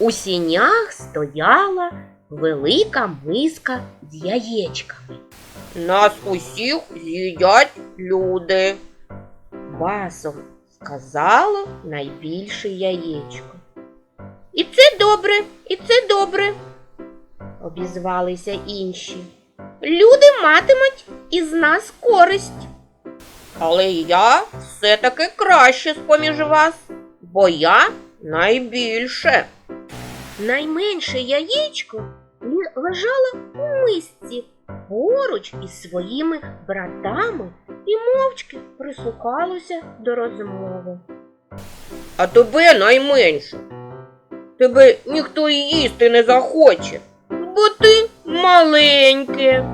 У сінях стояла велика миска з яєчками. Нас усіх з'їдять люди. Басом сказало найбільше яєчко. І це добре, і це добре, обізвалися інші. Люди матимуть із нас користь. Але я все-таки краще з-поміж вас, бо я найбільше. Найменше яєчко лежало у мисці поруч із своїми братами і мовчки прислухалося до розмови. А тебе найменше. Тебе ніхто і їсти не захоче, бо ти маленьке.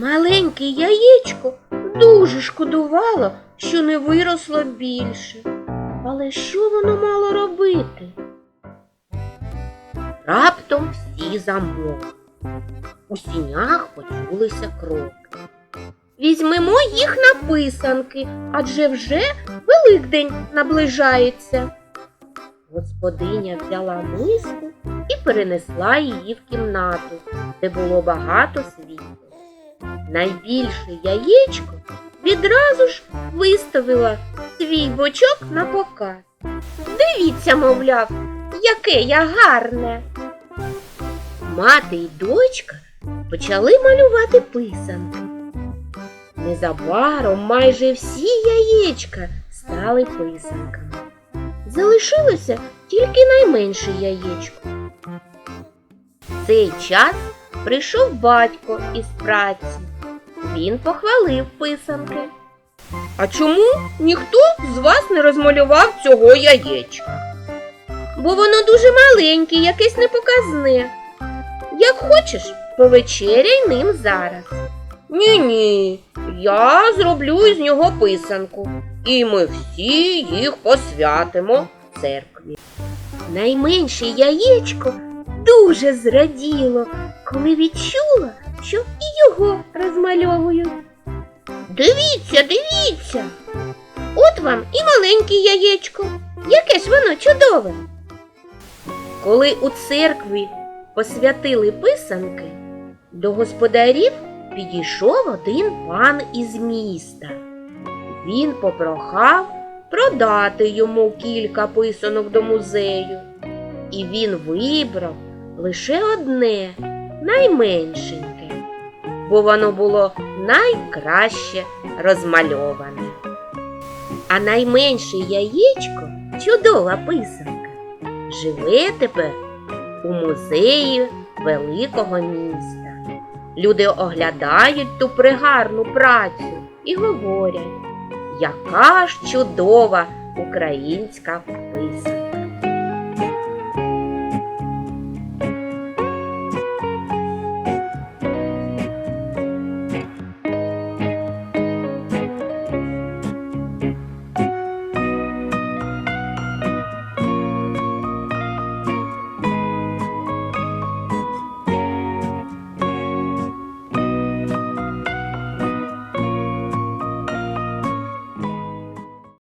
Маленьке яєчко дуже шкодувало, що не виросло більше. Але що воно мало робити? Раптом всі замовкли. У сінях почулися кроки. Візьмемо їх на писанки, адже вже Великдень наближається. Господиня взяла миску і перенесла її в кімнату, де було багато світла. Найбільше яєчко відразу ж виставила свій бочок на показ. Дивіться, мовляв, яке я гарне. Мати й дочка почали малювати писанки. Незабаром майже всі яєчка стали писанками. Залишилося тільки найменше яєчко. В цей час прийшов батько із праці. Він похвалив писанки. А чому ніхто з вас не розмалював цього яєчка? бо воно дуже маленьке, якесь непоказне. Як хочеш, повечеряй ним зараз. Ні-ні, я зроблю із нього писанку, і ми всі їх посвятимо церкві. Найменше яєчко дуже зраділо, коли відчула, що і його розмальовують. Дивіться, дивіться. От вам і маленьке яєчко. Яке ж воно чудове. Коли у церкві посвятили писанки, до господарів підійшов один пан із міста. Він попрохав продати йому кілька писанок до музею, і він вибрав лише одне, найменшеньке, бо воно було найкраще розмальоване. А найменше яєчко чудова писанка. Живе тепер у музеї великого міста. Люди оглядають ту пригарну працю і говорять, яка ж чудова українська писанка.